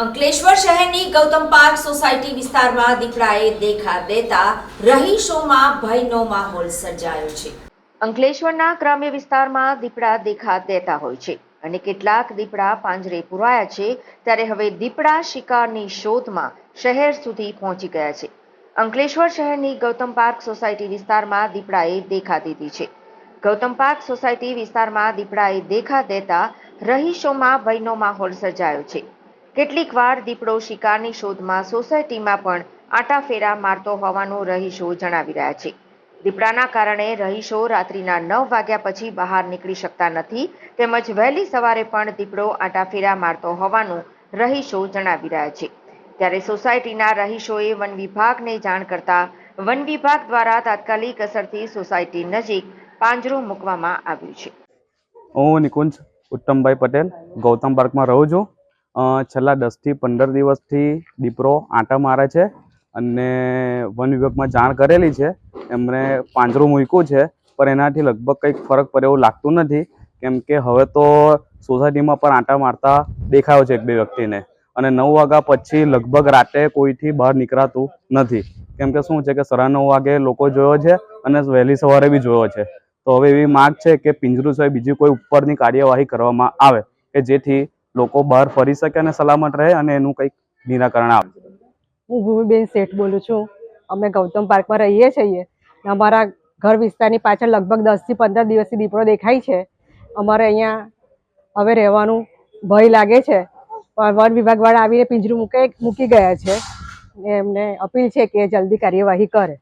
અંકલેશ્વર શહેરની Gautam park society વિસ્તારમાં દીપડાએ દેખા દેતા રહીશોમાં ભયનો માહોલ સર્જાયો છે. અંકલેશ્વરના ગ્રામ્ય વિસ્તારમાં દીપડા દેખા દેતા હોય છે અને કેટલાક દીપડા પાંજરે પુરાયા છે ત્યારે હવે દીપડા શિકારની શોધમાં શહેર સુધી પહોંચી ગયા છે. અંકલેશ્વર શહેરની ગૌતમ પાર્ક સોસાયટી વિસ્તારમાં દીપડાએ દેખા દીધી છે. ગૌતમ પાર્ક સોસાયટી વિસ્તારમાં દીપડાએ દેખા દેતા રહીશોમાં ભયનો માહોલ સર્જાયો છે. કેટલીક વાર દીપડો શિકારની શોધમાં સોસાયટીમાં પણ આટાફેરા મારતો હોવાનું રહીશો જણાવી રહ્યા છે. દીપડાના કારણે રહીશો રાત્રિના નવ વાગ્યા પછી બહાર નીકળી શકતા નથી, તેમજ વહેલી સવારે પણ દીપડો આટાફેરા મારતો હોવાનું રહીશો જણાવી રહ્યા છે. ત્યારે સોસાયટીના રહીશોએ વન વિભાગને જાણ કરતા વન વિભાગ દ્વારા તાત્કાલિક અસરથી સોસાયટી નજીક પાંજરું મૂકવામાં આવ્યું છે. હું નિકુંજ, ઉત્તમભાઈ પટેલ, ગૌતમ પાર્કમાં રહું છું. છેલ્લા દસથી પંદર દિવસથી દીપરો આંટા મારે છે અને વન વિભાગમાં જાણ કરેલી છે. એમણે પાંજરું મૂક્યું છે, પણ એનાથી લગભગ કંઈક ફરક પડે એવું લાગતું નથી. કેમ કે હવે તો સોસાયટીમાં પણ આંટા મારતા દેખાયો છે એક બે વ્યક્તિને. અને નવ વાગ્યા પછી લગભગ રાતે કોઈથી બહાર નીકળાતું નથી. કેમ કે શું છે કે સાડા નવ વાગે લોકો જોયો છે અને વહેલી સવારે બી જોયો છે. તો હવે એવી માગ છે કે પિંજરું સિવાય બીજી કોઈ ઉપરની કાર્યવાહી કરવામાં આવે કે જેથી લોકો બહાર ફરી શકે અને સલામત રહે અને એનું કંઈક નિરાકરણ આવે. હું ભૂમિબેન શેઠ બોલું છું. અમે ગૌતમ પાર્કમાં રહીએ છીએ. અમારા ઘર વિસ્તારની પાછળ લગભગ દસથી પંદર દિવસથી દીપડો દેખાય છે. અમારે અહીંયા હવે રહેવાનું ભય લાગે છે. પણ વન વિભાગવાળા આવીને પિંજરું મૂકે, મૂકી ગયા છે. એમને અપીલ છે કે જલ્દી કાર્યવાહી કરે.